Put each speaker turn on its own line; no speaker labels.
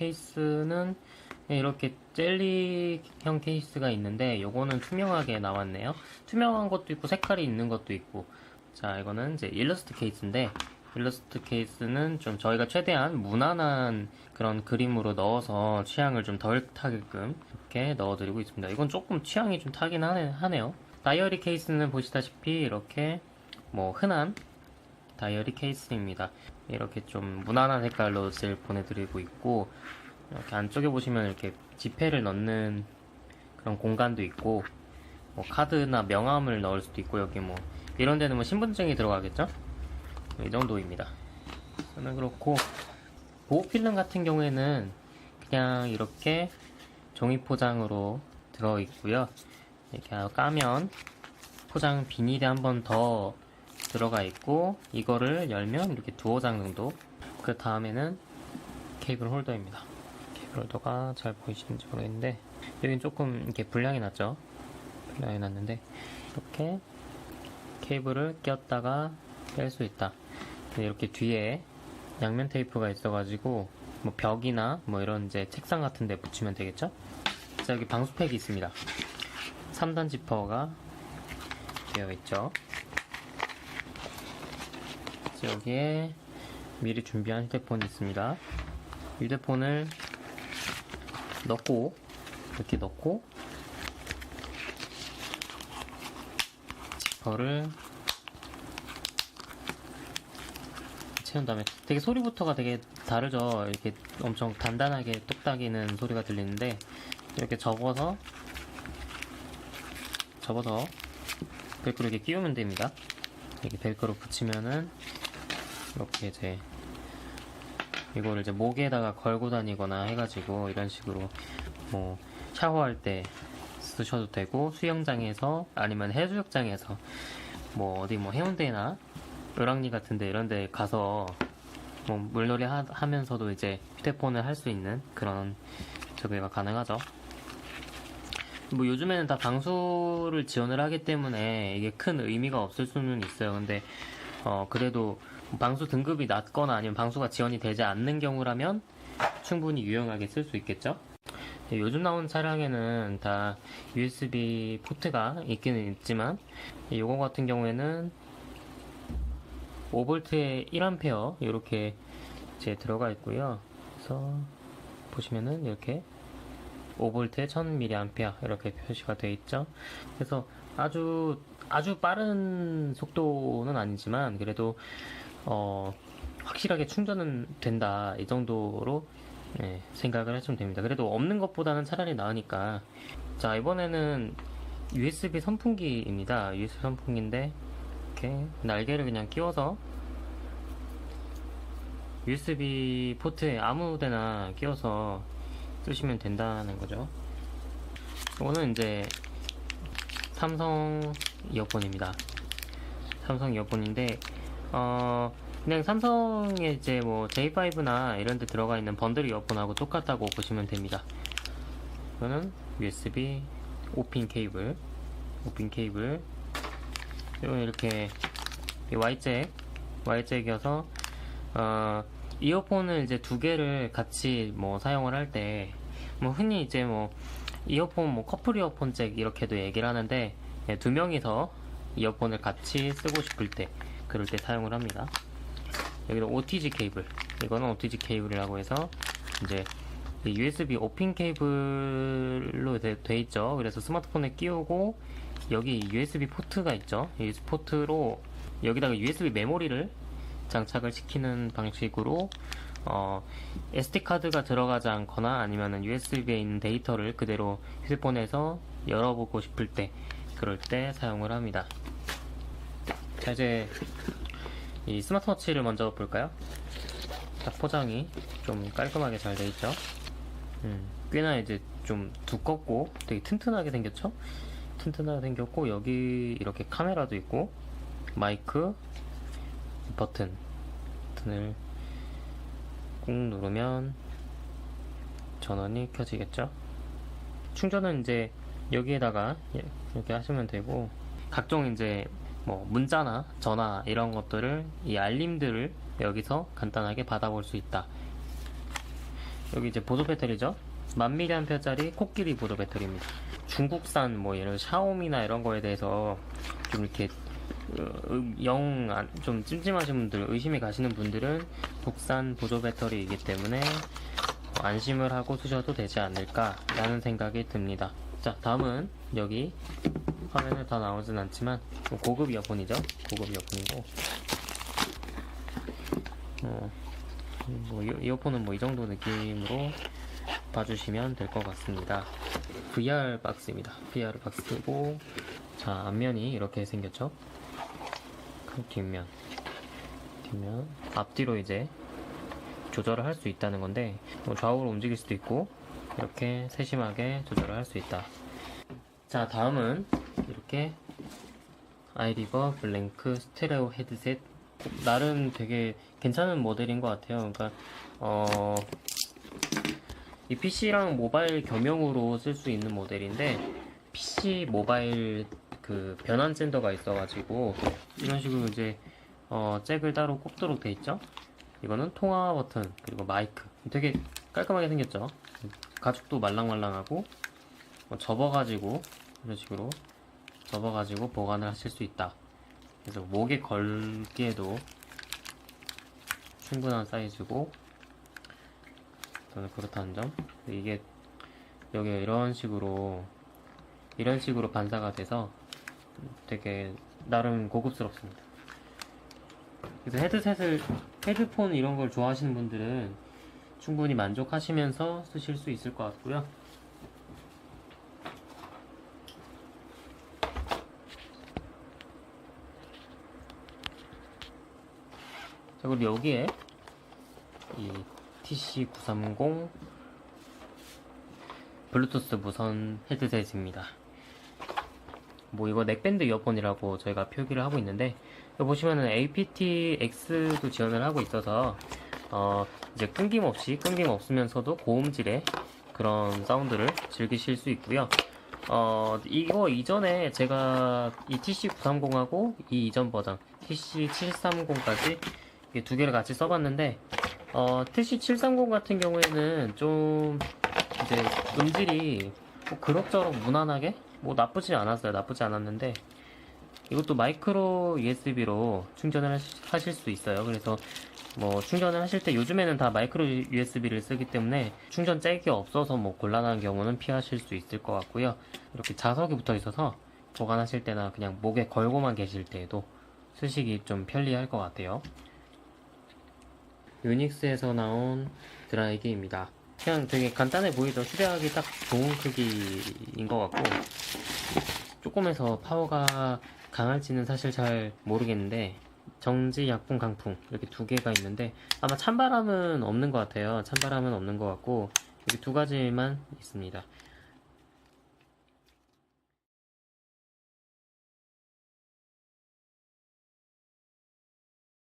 케이스는 이렇게 젤리형 케이스가 있는데 요거는 투명하게 나왔네요. 투명한 것도 있고 색깔이 있는 것도 있고 자 이거는 이제 일러스트 케이스인데 일러스트 케이스는 좀 저희가 최대한 무난한 그런 그림으로 넣어서 취향을 좀 덜 타게끔 이렇게 넣어드리고 있습니다. 이건 조금 취향이 좀 타긴 하네, 하네요. 다이어리 케이스는 보시다시피 이렇게 뭐 흔한 다이어리 케이스입니다. 이렇게 좀 무난한 색깔로 옷을 보내드리고 있고 이렇게 안쪽에 보시면 이렇게 지폐를 넣는 그런 공간도 있고 뭐 카드나 명함을 넣을 수도 있고 여기 뭐 이런 데는 뭐 신분증이 들어가겠죠? 이 정도입니다. 저는 그렇고 보호 필름 같은 경우에는 그냥 이렇게 종이 포장으로 들어 있고요. 이렇게 까면 포장 비닐이 한번 더 들어가 있고 이거를 열면 이렇게 두어 장 정도 그 다음에는 케이블 홀더입니다. 케이블 홀더가 잘 보이시는지 모르겠는데 여긴 조금 이렇게 불량이 났죠. 불량이 났는데 이렇게 케이블을 꼈다가 뺄 수 있다. 이렇게 뒤에 양면 테이프가 있어가지고 뭐 벽이나 뭐 이런 이제 책상 같은 데 붙이면 되겠죠? 자 여기 방수팩이 있습니다. 3단 지퍼가 되어 있죠. 자, 여기에 미리 준비한 휴대폰이 있습니다. 휴대폰을 넣고 이렇게 넣고 지퍼를 채운 다음에 되게 소리부터가 되게 다르죠. 이렇게 엄청 단단하게 뚝딱이는 소리가 들리는데 이렇게 접어서 접어서 벨크로 이렇게 끼우면 됩니다. 이렇게 벨크로 붙이면은 이렇게 이제 이거를 이제 목에다가 걸고 다니거나 해가지고 이런 식으로 뭐 샤워할 때 쓰셔도 되고 수영장에서 아니면 해수욕장에서 뭐 어디 뭐 해운대나 을왕리 같은데 이런데 가서 뭐 물놀이 하, 하면서도 이제 휴대폰을 할 수 있는 그런 저기가 가능하죠. 뭐 요즘에는 다 방수를 지원을 하기 때문에 이게 큰 의미가 없을 수는 있어요. 근데 어 그래도 방수 등급이 낮거나 아니면 방수가 지원이 되지 않는 경우라면 충분히 유용하게 쓸 수 있겠죠. 네, 요즘 나온 차량에는 다 USB 포트가 있기는 있지만 이거 같은 경우에는 5V에 1A 이렇게 이제 들어가 있고요. 그래서 보시면은 이렇게 5V에 1000mAh 이렇게 표시가 되어 있죠. 그래서 아주 아주 빠른 속도는 아니지만 그래도 어 확실하게 충전은 된다 이 정도로 네, 생각을 하시면 됩니다. 그래도 없는 것보다는 차라리 나으니까 자 이번에는 USB 선풍기입니다. USB 선풍기인데 이렇게 날개를 그냥 끼워서 USB 포트에 아무 데나 끼워서 쓰시면 된다는 거죠. 이거는 이제 삼성 이어폰입니다. 삼성 이어폰인데 어 그냥 삼성의 이제 뭐 J5나 이런 데 들어가 있는 번들 이어폰하고 똑같다고 보시면 됩니다. 이거는 USB 5핀 케이블 5핀 케이블 이건 이렇게 Y잭 Y잭이어서 어, 이어폰을 이제 두 개를 같이 뭐 사용을 할 때, 뭐 흔히 이제 뭐 이어폰 뭐 커플 이어폰 잭 이렇게도 얘기를 하는데 예, 두 명이서 이어폰을 같이 쓰고 싶을 때 그럴 때 사용을 합니다. 여기는 OTG 케이블, 이거는 OTG 케이블이라고 해서 이제 이 USB 5핀 케이블로 돼, 돼 있죠. 그래서 스마트폰에 끼우고 여기 USB 포트가 있죠. USB 포트로 여기다가 USB 메모리를 장착을 시키는 방식으로 어, SD 카드가 들어가지 않거나 아니면은 USB에 있는 데이터를 그대로 휴대폰에서 열어보고 싶을 때 그럴 때 사용을 합니다. 자 이제 이 스마트워치를 먼저 볼까요? 딱 포장이 좀 깔끔하게 잘 돼 있죠. 음, 꽤나 이제 좀 두껍고 되게 튼튼하게 생겼죠? 튼튼하게 생겼고 여기 이렇게 카메라도 있고 마이크 버튼 버튼을 꾹 누르면 전원이 켜지겠죠 충전은 이제 여기에다가 예, 이렇게 하시면 되고 각종 이제 뭐 문자나 전화 이런 것들을 이 알림들을 여기서 간단하게 받아볼 수 있다 여기 이제 보조 배터리죠. 만 mAh짜리 코끼리 보조 배터리입니다. 중국산 뭐 예를 샤오미나 이런 거에 대해서 좀 이렇게 영좀 찜찜하신 분들 의심이 가시는 분들은 국산 보조 배터리이기 때문에 뭐 안심을 하고 쓰셔도 되지 않을까라는 생각이 듭니다. 자 다음은 여기 화면에 다 나오진 않지만 뭐 고급 이어폰이죠. 고급 이어폰이고 어, 뭐 이어- 이어폰은 뭐 이 정도 느낌으로 봐주시면 될 것 같습니다. VR 박스입니다. VR 박스고 자 앞면이 이렇게 생겼죠. 그 뒷면 뒷면 앞뒤로 이제 조절을 할 수 있다는 건데 뭐 좌우로 움직일 수도 있고 이렇게 세심하게 조절을 할 수 있다. 자 다음은 이렇게 아이리버 블랭크 스테레오 헤드셋 나름 되게 괜찮은 모델인 것 같아요. 그러니까 어, 이 PC랑 모바일 겸용으로 쓸 수 있는 모델인데 PC 모바일 그 변환 젠더가 있어가지고 이런 식으로 이제 어, 잭을 따로 꼽도록 돼 있죠. 이거는 통화 버튼 그리고 마이크 되게 깔끔하게 생겼죠. 가죽도 말랑말랑하고 뭐 접어가지고 이런 식으로 접어가지고 보관을 하실 수 있다. 그래서 목에 걸기에도 충분한 사이즈고 저는 그렇다는 점. 이게 여기 이런 식으로 이런 식으로 반사가 돼서 되게 나름 고급스럽습니다. 그래서 헤드셋을 헤드폰 이런 걸 좋아하시는 분들은 충분히 만족하시면서 쓰실 수 있을 것 같고요. 자 그리고 여기에 이 TC930 블루투스 무선 헤드셋입니다. 뭐 이거 넥밴드 이어폰이라고 저희가 표기를 하고 있는데 보시면은 aptX도 지원을 하고 있어서 어 이제 끊김없이 끊김 없으면서도 고음질의 그런 사운드를 즐기실 수 있고요. 어 이거 이전에 제가 이 TC930하고 이 이전 버전 TC730까지 두 개를 같이 써봤는데 어 TC730 같은 경우에는 좀 이제 음질이 뭐 그럭저럭 무난하게 뭐 나쁘지 않았어요. 나쁘지 않았는데 이것도 마이크로 USB로 충전을 하실 수 있어요. 그래서 뭐 충전을 하실 때 요즘에는 다 마이크로 USB를 쓰기 때문에 충전 잭이 없어서 뭐 곤란한 경우는 피하실 수 있을 것 같고요. 이렇게 자석이 붙어 있어서 보관하실 때나 그냥 목에 걸고만 계실 때에도 쓰시기 좀 편리할 것 같아요. 유닉스에서 나온 드라이기입니다. 그냥 되게 간단해 보이죠? 휴대하기 딱 좋은 크기인 것 같고 조금해서 파워가 강할지는 사실 잘 모르겠는데 정지, 약풍, 강풍 이렇게 두 개가 있는데 아마 찬바람은 없는 것 같아요. 찬바람은 없는 것 같고 이렇게 두 가지만 있습니다.